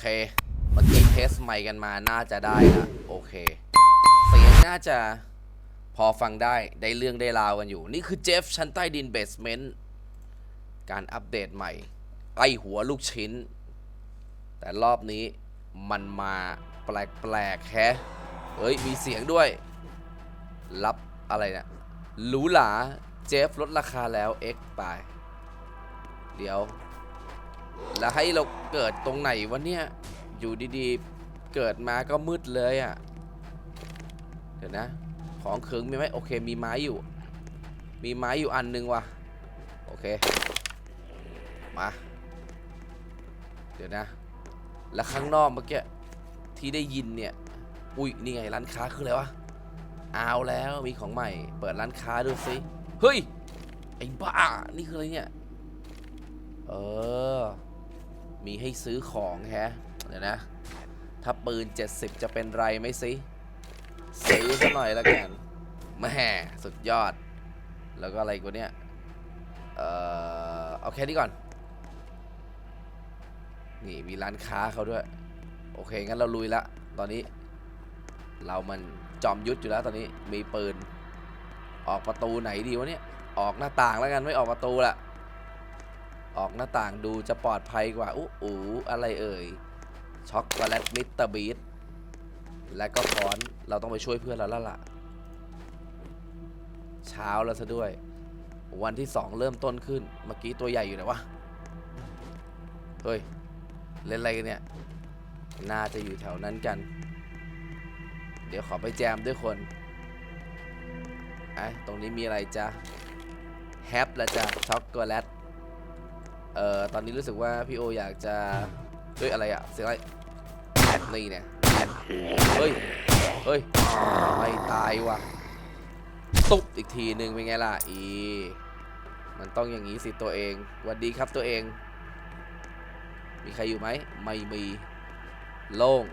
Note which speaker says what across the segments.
Speaker 1: เค เมื่อกี้เทสใหม่กันมาน่าจะได้ละโอเค เสียงน่าจะพอฟังได้ได้เรื่องได้ราวกันอยู่ นี่คือเจฟชั้นใต้ดินเบสเมนต์การอัปเดตใหม่ ไอหัวลูกชิ้น แต่รอบนี้มันมาแปลกๆแฮะเฮ้ย มีเสียงด้วย รับอะไรเนะี่ยหรูหราเจฟลดราคาแล้ว X ไป เดี๋ยว แล้วให้เราเกิดตรงไหนวะเนี่ย อยู่ดีๆ เกิดมาก็มืดเลยอะ่ะ เดี๋ยวนะ ของเคืองมีไหมโอเค มีไม้อยู่ มีไม้อยู่อันนึงว่ะ โอเค มา เดี๋ยวนะ แล้วข้างนอกเมื่อกี้ที่ได้ยินเนี่ย อุ้ยนี่ไงร้านค้าคืออะไรวะ เอาแล้วมีของใหม่ เปิดร้านค้าดูสิ เฮ้ย ไอ้บ้า นี่คืออะไรเนี่ย เออ มีให้ซื้อของแฮะเดี๋ยวนะ ถ้าปืน 70 จะเป็นไรไหมสิซื้อซะหน่อยแล้วกันแม่สุดยอด แล้วก็อะไรกูเนี่ย เอ่อ เอาแค่นี้ก่อน นี่มีร้านค้าเขาด้วย โอเค งั้นเราลุยละ ตอนนี้ เรามันจอมยุทธอยู่แล้วตอนนี้ มีปืน ออกประตูไหนดีวะเนี่ย ออกหน้าต่างแล้วกัน ไม่ออกประตูละ ออกหน้าต่างดูจะปลอดภัยกว่าอู้อูอะไรเอ่ย ช็อกโกแลตมิสเตอร์บีทและก็ค้อน เราต้องไปช่วยเพื่อนเราแล้วล่ะ เช้าแล้วซะด้วย วันที่สองเริ่มต้นขึ้น เมื่อกี้ตัวใหญ่อยู่ไหนวะ เฮ้ย เล่นอะไรกันเนี่ย น่าจะอยู่แถวนั้นกัน เดี๋ยวขอไปแจมด้วยคนไอ้ตรงนี้มีอะไรจ๊ะ แฮปละจ้ะช็อกโกแลต เอ่อตอนนี้รู้สึกว่าพี่โออยากจะเฮ้ยอะไรอะเสียงอะไรนี่เนี่ยเฮ้ยเฮ้ยไม่ตายว่ะตุ๊บอีกทีหนึ่งเป็นไงล่ะอีมันต้องอย่างนี้สิตัวเองหวันดีครับตัวเอง มีใครอยู่ไหมไม่มีโล่ง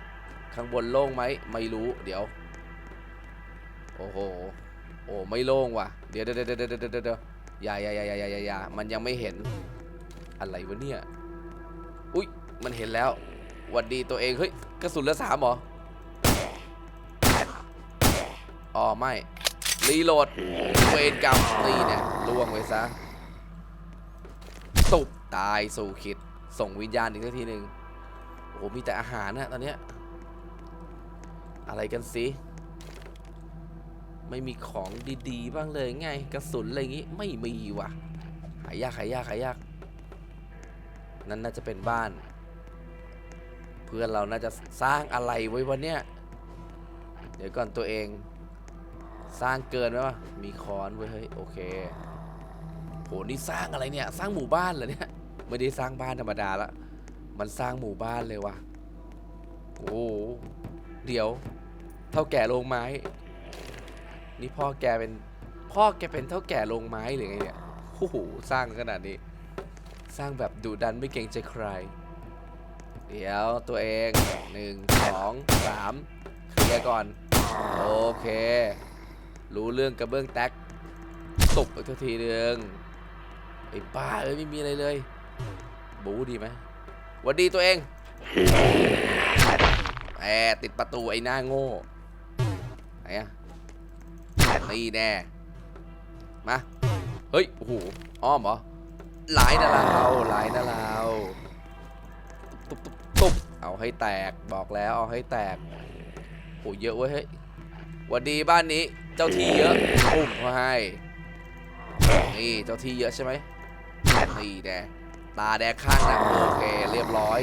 Speaker 1: ข้างบนโล่งไหมไม่รู้เดี๋ยว โอ้โหโอ้ไม่โล่งว่ะ เดี๋ยวเดี๋ยวเดี๋ยวเดี๋ยวเดี๋ยวเดี๋ยวยาอย่าอย่าอย่าอย่าอย่ามันยังไม่เห็น อะไรวะเนี่ย อุ้ยมันเห็นแล้วหวัดดีตัวเอง เฮ้ย กระสุนเหลือสามหรอ อ๋อ ไม่ รีโหลดเวรกรรมนี่เนี่ยล่วงไว้ซะตุบตายสู่ขิด ส่งวิญญาณอีกสักทีหนึ่งโอ้โห มีแต่อาหารนะตอนเนี้ย อะไรกันสิไม่มีของดีๆ บ้างเลยไง กระสุนอะไรอย่างงี้ ไม่มีว่ะ หายากหายากหายาก นั่นน่าจะเป็นบ้าน เพื่อนเราน่าจะสร้างอะไรไว้วันเนี้ยเดี๋ยวก่อนตัวเอง สร้างเกินไหมวะมีคอนไว้เฮ้ยโอเคโหนี่สร้างอะไรเนี่ยสร้างหมู่บ้านเหรอเนี่ยไม่ได้สร้างบ้านธรรมดาละมันสร้างหมู่บ้านเลยวะโอ้เดี๋ยว เท่าแก่โรงไม้ นี่พ่อแกเป็นพ่อแกเป็นเท่าแก่โรงไม้หรือไงเนี่ยโอ้โหสร้างขนาดนี้ สร้างแบบดุดันไม่เกรงใจใคร เดี๋ยวตัวเองหนึ่งสองสามเคลียร์ก่อน โอเค รู้เรื่องกระเบื้องแตกตบไปทักทีหนึ่งไอ้บ้าเอ้ยไม่มีอะไรเลย บูดีไหมวัดดีตัวเองแหมติดประตูไอ้หน้าโง่ไหนอะนี่แน่มา เฮ้ย โอ้โห อ้อมเหรอ หลายนะเราหลายนะเราตุ๊บตุ๊บตุ๊บเอาให้แตกบอกแล้วเอาให้แตกโอ้เยอะเว้ยเฮ้ยหวันดีบ้านนี้เจ้าที่เยอะปุ่มเขาให้นี่เจ้าที่เยอะใช่ไหมนี่แดงตาแดงข้างนะโอเคเรียบร้อย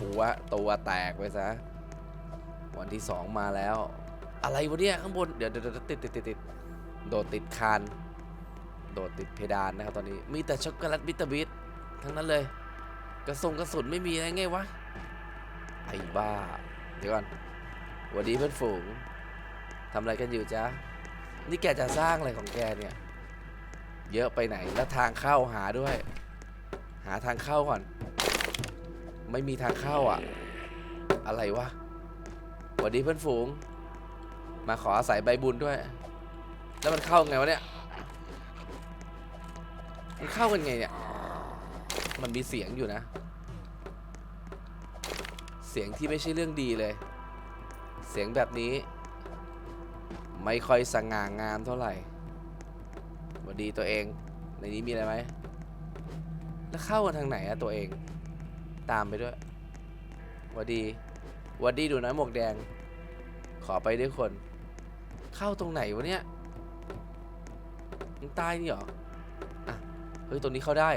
Speaker 1: หัวตัวแตกไปซะวันที่สองมาแล้ว อะไรวะเนี่ยข้างบนเดี๋ยวเดี๋ยวเดี๋ยวติดติดติดติดโดดติดคาน โดดติดเพดานนะครับตอนนี้มีแต่ช็อกโกแลตบิตต์บิททั้งนั้นเลย กระสุนกระสุนไม่มีอะไรไงวะไอ้บ้า เดี๋ยวก่อนวันดีเพื่อนฝูงทำอะไรกันอยู่จ๊ะนี่แกจะสร้างอะไรของแกเนี่ย เยอะไปไหนแล้วทางเข้าหาด้วย หาทางเข้าก่อน ไม่มีทางเข้าอะ อะไรวะวันดีเพื่อนฝูง มาขออาศัยใบบุญด้วย แล้วมันเข้าไงวะเนี่ย มันเข้ากันไงเนี่ย มันมีเสียงอยู่นะ เสียงที่ไม่ใช่เรื่องดีเลย เสียงแบบนี้ ไม่ค่อยสง่างามเท่าไหร่วัสดีตัวเอง ในนี้มีอะไรไหม แล้วเข้ากันทางไหนอะตัวเอง ตามไปด้วยวัสดีวัสดีดูนะหมวกแดง ขอไปด้วยคน เข้าตรงไหนวะเนี่ยมันใต้นี่หรอ ฮ้ยตรงนี้เข้าได้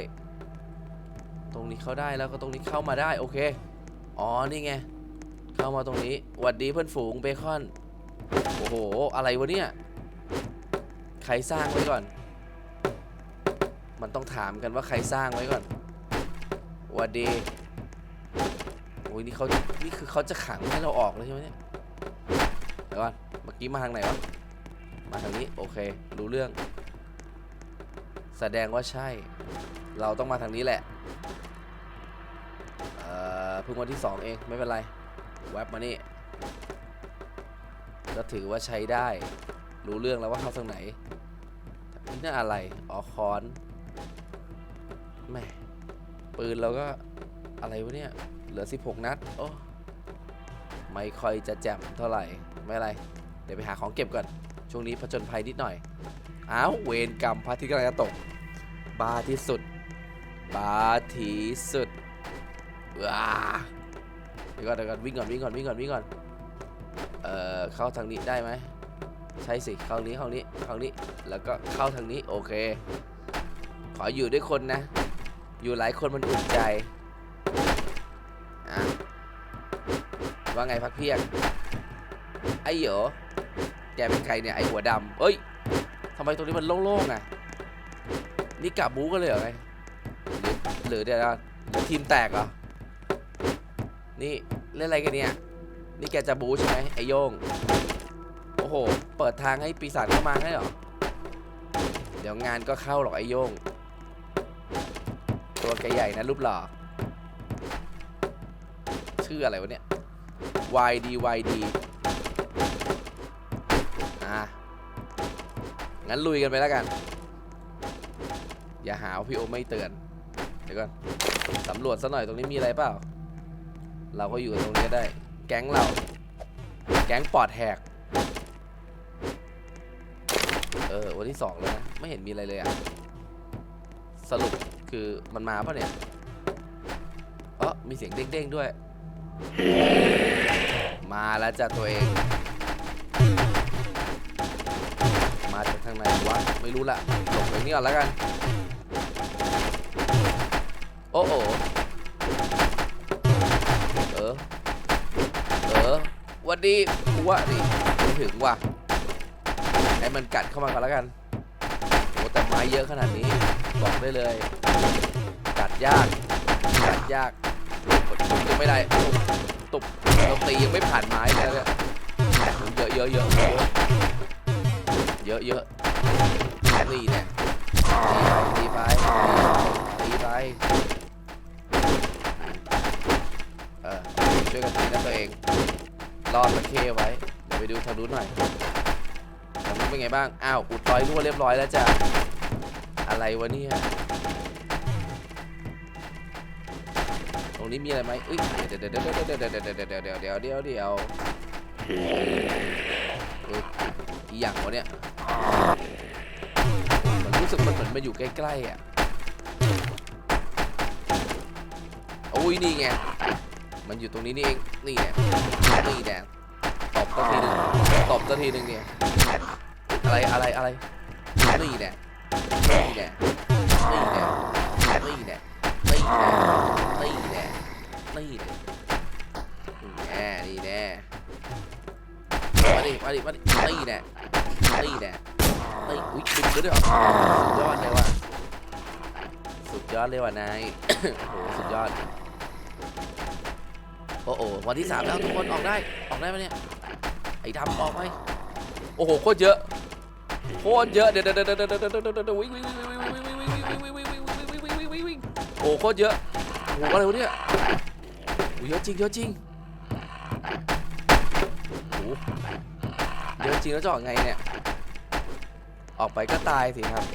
Speaker 1: ตรงนี้เข้าได้แล้วก็ตรงนี้เข้ามาได้โอเค อ๋อนี่ไง เข้ามาตรงนี้หวัดดีเพื่อนฝูงเบคอน โอ้โห อะไรวะเนี่ย ใครสร้างไว้ก่อน มันต้องถามกันว่าใครสร้างไว้ก่อนหวัดดีโอ้ยนี่เขานี่คือเขาจะขังให้เราออกเลยใช่ไหมเนี่ยเดี๋ยวก่อนเมื่อกี้มาทางไหนวะ มาทางนี้โอเครู้เรื่อง แสดงว่าใช่ เราต้องมาทางนี้แหละ เอ่อเพิ่งวันที่สองเองไม่เป็นไร แวบมานี่ ก็ถือว่าใช้ได้ รู้เรื่องแล้วว่าเข้าทางไหนนี่น่าอะไร อ๋อคอนแม่ปืนเราก็อะไรวะเนี่ย เหลือ 16 นัด โอ้ ไม่ค่อยจะแจ่มเท่าไหร่ ไม่เป็นไร เดี๋ยวไปหาของเก็บก่อน ช่วงนี้ผจญภัยนิดหน่อย อ้าวเวรกรรมพระอาทิตย์กำลังจะตก บาที่สุด บาที่สุดว้าเดี๋ยวก่อนเดี๋ยวก่อนวิ่งก่อนวิ่งก่อนวิ่งก่อนวิ่งก่อน เอ่อเข้าทางนี้ได้ไหมใช่สิเข้านี้เข้านี้เข้านี้แล้วก็เข้าทางนี้โอเค ขออยู่ด้วยคนนะ อยู่หลายคนมันอุ่นใจอะว่าไงพักเพียงไอ้เหรอแกเป็นใครเนี่ยไอ้หัวดำเอ้ย ทำไมตรงนี้มันโล่งๆอะนี่กลับบู๊กันเลยเหรอไงหรือเดี๋ยวนะหรือทีมแตกเหรอ นี่เล่นอะไรกันเนี่ย นี่แกจะบู๊ใช่ไหมไอโยง โอ้โห เปิดทางให้ปีศาจเข้ามาให้เหรอ เดี๋ยวงานก็เข้าหรอกไอโยง ตัวแกใหญ่นะรูปหล่อ ชื่ออะไรวะเนี่ย YD YD งั้นลุยกันไปแล้วกัน อย่าหาวพี่โอไม่เตือน เดี๋ยวก่อนสำรวจซะหน่อยตรงนี้มีอะไรเปล่า เราก็อยู่ตรงนี้ได้ แก๊งเรา แก๊งปอดแหก เออ วันที่สองแล้วนะ ไม่เห็นมีอะไรเลยอะสรุปคือมันมาปะเนี่ยเออมีเสียงเด้งๆด้วย มาแล้วจ้ะตัวเอง ทางไหนวะ ไม่รู้ละหลบไปนี่ก่อนแล้วกัน โอ้โอเออ เออวันดีกูว่าดิไม่ถึงว่ะให้มันกัดเข้ามาก่อนแล้วกันโอ้แต่ไม้เยอะขนาดนี้บอกได้เลย กัดยาก กัดยากตุบยังไม่ได้ตุบเราตียังไม่ผ่านไม้เลยเนี่ยเยอะเยอะเยอะเยอะเยอะ นี่เนี่ยตีไปตีไปเออช่วยกันตีนะตัวเองรอดตะเข้ไว้เดี๋ยวไปดูทางนู้นหน่อยทางนู้นเป็นไงบ้างอ้าวอุดรอยรั่วเรียบร้อยแล้วจ้ะอะไรวะเนี่ยตรงนี้มีอะไรไหมเอ้ยเดี๋ยวเดี๋ยวเดี๋ยวเดี๋ยวเดี๋ยวเดี๋ยวเดี๋ยวเดี๋ยวเดี๋ยวเดี๋ยวเดี๋ยวเอ้ยอีหยังวะเนี่ยมัน รู้สึกมันเหมือนมันอยู่ใกล้ๆอะโอ้ยนี่ไง มันอยู่ตรงนี้นี่เอง นี่แน่นี่แน่ตอบสักทีหนึ่งตอบสักทีหนึ่งเนี่ย อะไรอะไรอะไร นี่แน่นี่แน่นี่แน่นี่แน่นี่แน่นี่แน่นี่แน่แน่นี่แน่มาดิมาดิมาดินี่แน่นี่แน่ นี่อุ้ยดึงด้วยเหรอยอดเลยว่ะสุดยอดเลยว่ะนาย โอ้โหสุดยอด โอ้โหวันที่สามแล้วทุกคนออกได้ออกได้ไหมเนี่ยไอ้ดำออกไหมโอ้โหโคตรเยอะโคตรเยอะเดี๋ยวเดี๋ยวเดี๋ยวเดี๋ยวเดี๋ยวเดี๋ยวเดี๋ยววิ่งวิ่งวิ่งวิ่งวิ่งวิ่งวิ่งวิ่งวิ่งวิ่งวิ่งวิ่งวิ่งวิ่งวิ่งวิ่งโอ้โหโคตรเยอะโอ้โหอะไรวะเนี่ยโอ้เยอะจริงเยอะจริงโอ้เยอะจริงแล้วจะออกไงเนี่ย ออกไปก็ตายสิครับ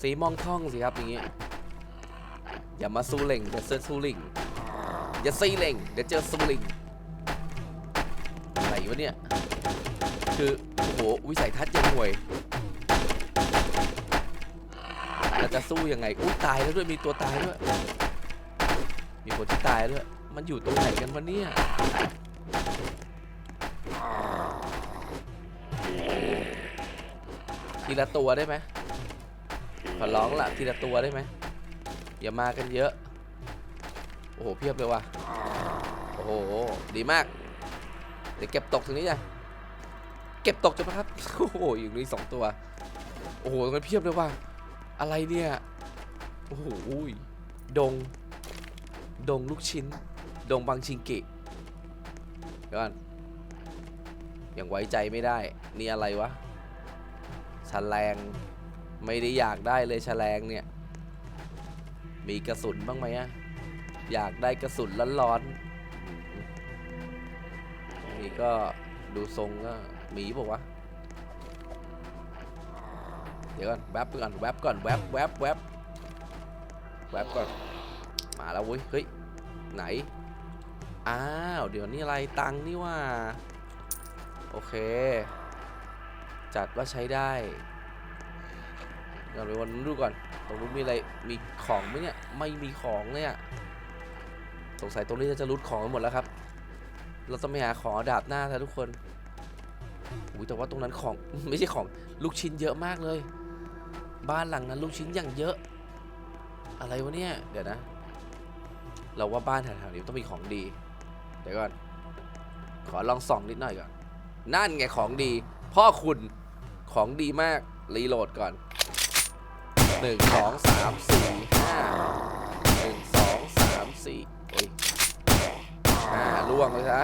Speaker 1: สีมองท่องสิครับอย่างงี้อย่ามาสู้เล่งอย่าเซิร์ชสู้ลิงอย่าซีเล็งเดี๋ยวเจอสู้ลิงอะไรวะเนี่ยคือโอ้โหวิสัยทัศน์ยังห่วยเราจะสู้ยังไงอุ้ยตายแล้วด้วยมีตัวตายด้วยมีคนที่ตายด้วยมันอยู่ตรงไหนกันวะเนี่ย ทีละตัวได้ไหมขอร้องละทีละตัวได้ไหมอย่ามากันเยอะ โอ้โหเพียบเลยว่ะ โอ้โห ดีมาก เดี๋ยวเก็บตกตรงนี้จ้ะเก็บตกจะปะครับ โอ้โหอยู่นี่สองตัว โอ้โหตรงนั้นเพียบเลยว่ะ อะไรเนี่ย โอ้โหดง ดงลูกชิ้น ดงบางชิงกิเดี๋ยวก่อนยังไว้ใจไม่ได้ นี่อะไรวะ ฉลงไม่ได้อยากได้เลยฉลงเนี่ย มีกระสุนบ้างไหมอะอยากได้กระสุนร้อนๆนี่ก็ดูทรงก็หมีบอกว่าวะเดี๋ยวก่อนแวบก่อนแวบก่อนแวบแวบแวบแวบก่อน มาแล้วเว้ยเฮ้ยไหน อ้าว เดี๋ยวนี่อะไรตังนี่ว่า โอเค จัดว่าใช้ได้เดี๋ยวไปวันนู้นดูก่อน ตรงนู้นมีอะไร มีของไหมเนี่ย ไม่มีของเลยอะสงสัยตรงนี้จะรุดของกันหมดแล้วครับ เราต้องไปหาของดาบหน้านะทุกคนอุ้ยแต่ว่าตรงนั้นของไม่ใช่ของลูกชิ้นเยอะมากเลย บ้านหลังนั้นลูกชิ้นอย่างเยอะ อะไรวะเนี่ย เดี๋ยวนะ เราว่าบ้านแถวๆนี้ต้องมีของดี เดี๋ยวก่อน ขอลองส่องนิดหน่อยก่อน นั่นไงของดี พ่อคุณ ของดีมาก รีโหลดก่อนหนึ่งสองสามสี่ห้าหนึ่งสองสามสี่โอ้ยอ่าล่วงเลยซะ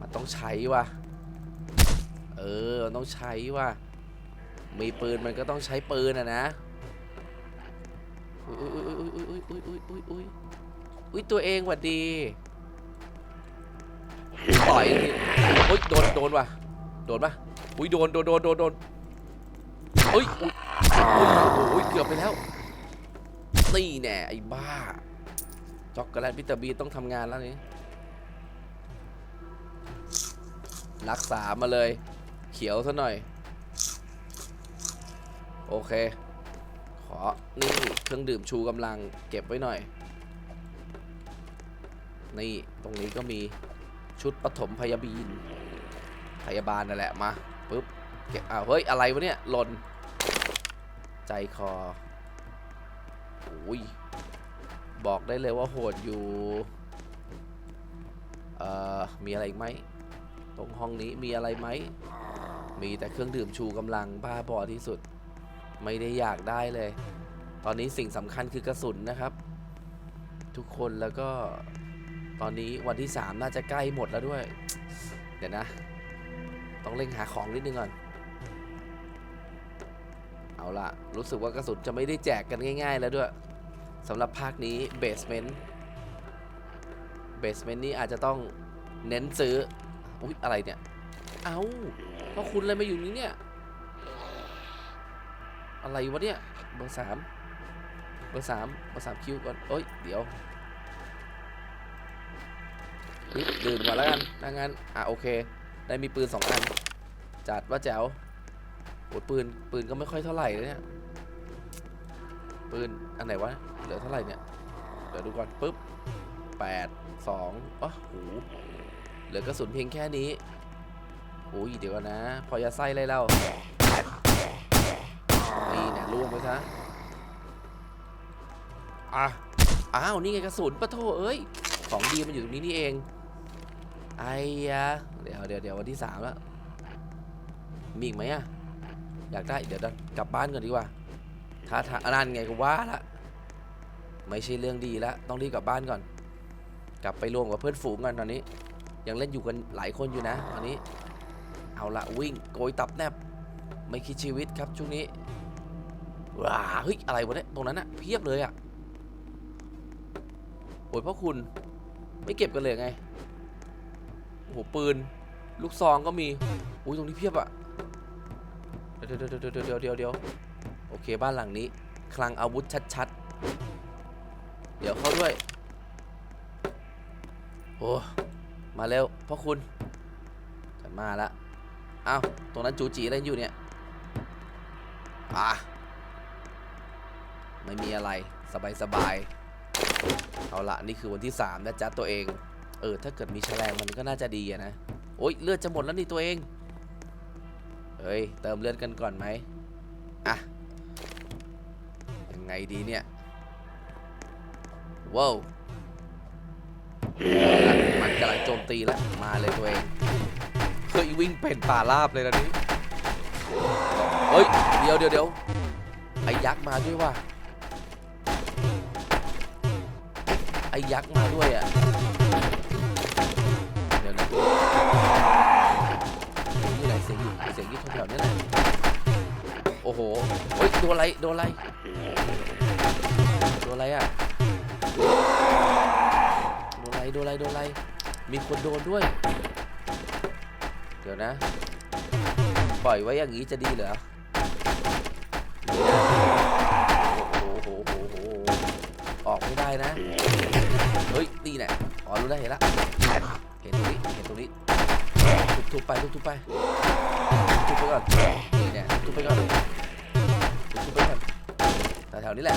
Speaker 1: มันต้องใช้ว่ะ เออมันต้องใช้ว่ะ มีปืนมันก็ต้องใช้ปืนอะนะอุ้ยอุ้ยอุ้ยอุ้ยอุ้ยอุ้ยอุ้ยอุ้ยอุ้ยตัวเองหวัดดีต่อยอุ้ยโดนโดนว่ะ โดนปะ อุ้ยโดนโดนโดนโดนโดนอุ้ยอุ้ยอุ้ยโอ้โหเกือบไปแล้วนี่แน่ไอ้บ้าช็อกโกแลตวิตามินต้องทำงานแล้วนี่รักษามาเลย เขียวซะหน่อย โอเค ขอ นี่เครื่องดื่มชูกำลังเก็บไว้หน่อย นี่ตรงนี้ก็มีชุดปฐมพยาบีนพยาบาลนั่นแหละมา ปุ๊บเก็บอ้าวเฮ้ย อะไรวะเนี่ยหล่น ใจคอโอ้ยบอกได้เลยว่าโหดอยู่ เอ่อ มีอะไรอีกไหม ตรงห้องนี้มีอะไรไหม มีแต่เครื่องดื่มชูกำลังบ้าบอที่สุด ไม่ได้อยากได้เลย ตอนนี้สิ่งสำคัญคือกระสุนนะครับ ทุกคนแล้วก็ ตอนนี้วันที่ 3 น่าจะใกล้หมดแล้วด้วย เดี๋ยวนะ ต้องเร่งหาของนิดนึงก่อน เอาล่ะ รู้สึกว่ากระสุนจะไม่ได้แจกกันง่าย ๆ แล้วด้วยสำหรับภาคนี้เบสเมนต์เบสเมนต์นี้อาจจะต้องเน้นซื้อ อุ๊ย อะไรเนี่ย เอาเพราะคุณอะไรมาอยู่นี้เนี่ย อะไรวะเนี่ย เบอร์สามเบอร์สามเบอร์สามคิวก่อนเอ้ย เดี๋ยวดื่มก่อนแล้วกันถ้างั้น อะ โอเค ได้มีปืนสองอัน จัดว่าแจ๋วโอ้ปืนปืนก็ไม่ค่อยเท่าไหร่เลยเนี่ยปืนอันไหนวะเหลือเท่าไหร่เนี่ยเดี๋ยวดูก่อนปึ๊บแปดสองอ๋อโหเหลือกระสุนเพียงแค่นี้โอ้ยเดี๋ยวนะ พอยาไส้เลยเล่านี่เนี่ยล่วงไปซะอะอ้าวนี่ไงกระสุนปะโถเอ้ยของดีมันอยู่ตรงนี้นี่เอง ไอ้ยะเดี๋ยวเดี๋ยวเดี๋ยววันที่สามแล้ว มีอีกไหมอะอยากได้เดี๋ยวกลับบ้านก่อนดีกว่าถ้าถ้านั่นไงก็ว่าละไม่ใช่เรื่องดีแล้วต้องรีบกลับบ้านก่อน กลับไปรวมกับเพื่อนฝูงกันตอนนี้ ยังเล่นอยู่กันหลายคนอยู่นะตอนนี้ เอาละวิ่งโกยตับแนบไม่คิดชีวิตครับช่วงนี้ว้าเฮ้ยอะไรวะเนี่ยตรงนั้นอะเพียบเลยอะโอ้ยพ่อคุณไม่เก็บกันเลยไง โอ้โหปืน ลูกซองก็มีอุ้ยตรงนี้เพียบอะเดี๋ยวเดี๋ยวเดี๋ยวเดี๋ยวเดี๋ยวเดี๋ยวโอเคบ้านหลังนี้ คลังอาวุธชัดๆ เดี๋ยวเข้าด้วยโอ้มาเร็วพ่อคุณฉันมาละอ้าวตรงนั้นจูจีอะไรอยู่เนี่ยอะไม่มีอะไรสบายสบายๆเอาละนี่คือวันที่สามนะจ๊ะตัวเอง เออ ถ้าเกิดมีแฉลงมันก็น่าจะดีอะนะ โอ๊ยเลือดจะหมดแล้วนี่ตัวเอง เฮ้ย เติมเลือดกันก่อนไหมอะ ยังไงดีเนี่ย ว้าวมันกำลังโจมตีแล้ว มาเลยตัวเองเฮ้ยวิ่งเป็นป่าราบเลยนะนี่เฮ้ย เดี๋ยวเดี๋ยวเดี๋ยวไอ้ยักษ์มาด้วยว่ะไอ้ยักษ์มาด้วยอะ เดี๋ยวนะเสียงอยู่ไหนเสียงอยู่เสียงอยู่แถวๆนี้แหละโอ้โหเฮ้ยโดนอะไรโดนอะไรโดนอะไรอะโดนอะไรโดนอะไรโดนอะไรมีคนโดนด้วย เดี๋ยวนะ ปล่อยไว้อย่างนี้จะดีเหรอโอ้โหโหโหโหออกไม่ได้นะ เฮ้ย นี่แหละอ๋อรู้ได้เห็นละ ไปทุบๆไปทุบไปก่อนนี่เนี่ยทุบไปก่อนทุบไปก่อนแถวๆนี้แหละ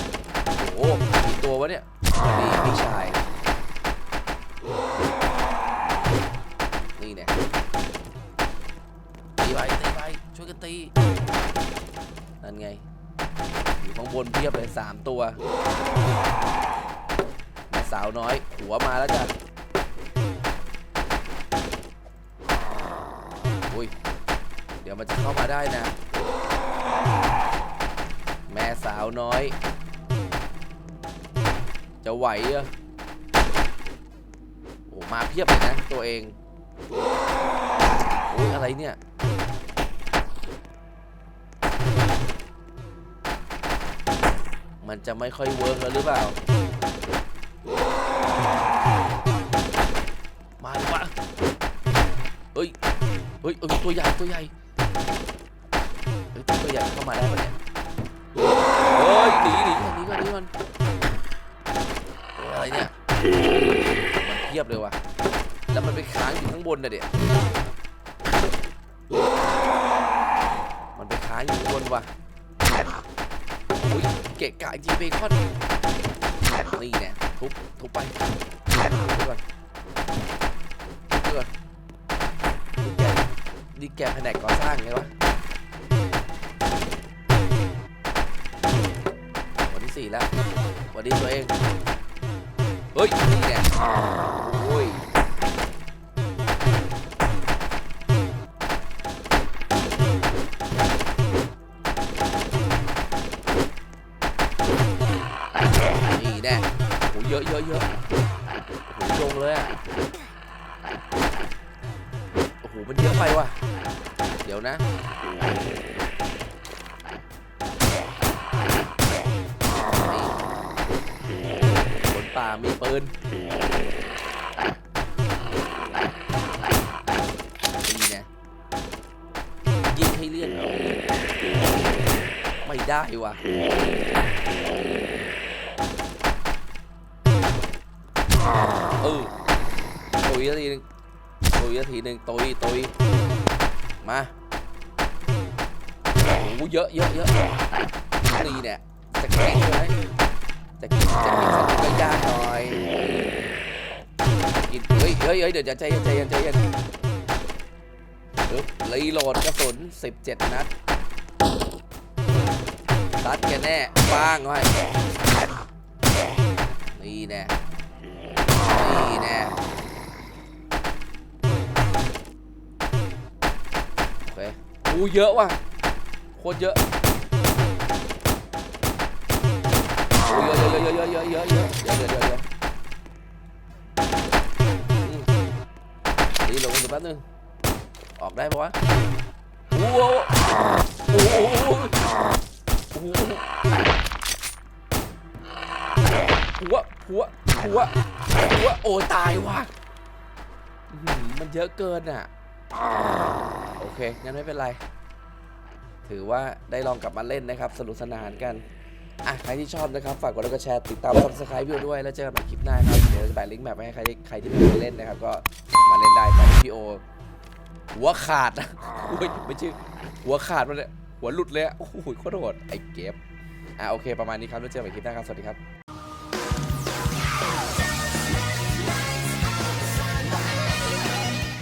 Speaker 1: โอ้โหตัววะเนี่ยนี่พี่ชายนี่เนี่ยตีไปตีไปช่วยกันตีนั่นไงอยู่ข้างบนเพียบเลยสามตัวสาวน้อยหัวมาแล้วจ้ะ เดี๋ยวมันจะเข้ามาได้นะ แม่สาวน้อย จะไหวเหรอโอ้มาเพียบเลยนะตัวเองโอ้ยอะไรเนี่ยมันจะไม่ค่อยเวิร์กแล้วหรือเปล่า มาดิวะเฮ้ย เฮ้ย ตัวใหญ่ ตัวใหญ่ ตัวใหญ่เข้ามาได้ปะเนี่ยเฮ้ยหนีหนีก่อนหนีก่อนหนีก่อนโอ้ยอะไรเนี่ยมันเทียบเลยว่ะแล้วมันไปค้างอยู่ข้างบนน่ะเดี๋ยมันไปค้างอยู่ข้างบนว่ะอุ้ยเกะกะจริงเบคอนนี่เนี่ยทุบทุบไปทุบไปก่อนทุบไปก่อนนี่แกนี่แกแผนกก่อสร้างไงวะ แล้ววันดีตัวเอง เฮ้ยนี่แหละโอ้ย มีปืนนี่ไงยิงให้เลื่อน ไม่ได้วะ่ะ เฮ้ยเฮ้ยเดี๋ยวใจเย็นใจเย็นใจเย็นปึ๊บรีโหลดกระสุน 17 นัดซัดแกแน่ป้างไว้นี่แน่นี่แน่โอเคอูเยอะว่ะโคตรเยอะเยอะเยอะเยอะเยอะเยอะเยอะเยอะเยอะเยอะเยอะ ป๊บนึง ออกได้ปะวะโอ้โหโอ้โหโอ้หัวหัวหัวหัวโอ้ตายว่ะมันเยอะเกินอะ โอเคงั้นไม่เป็นไร ถือว่าได้ลองกลับมาเล่นนะครับ สนุกสนานกัน อะใครที่ชอบนะครับฝากกดไลค์กดแชร์ติดตามซับสไครป์วิวด้วยแล้วเจอกันใหม่คลิปหน้าครับเดี๋ยวจะแปะลิงก์แมปไว้ให้ใครที่ใครที่ไม่เคยเล่นนะครับก็มาเล่นได้ตอนพี่โอหัวขาดนะโอ้ยไม่ใช่หัวขาดมาเลยหัวหลุดเลยอะโอ้โหโคตรโหดไอ้เก็บอะโอเคประมาณนี้ครับแล้วเจอกันใหม่คลิปหน้าครับสวัสดีครับ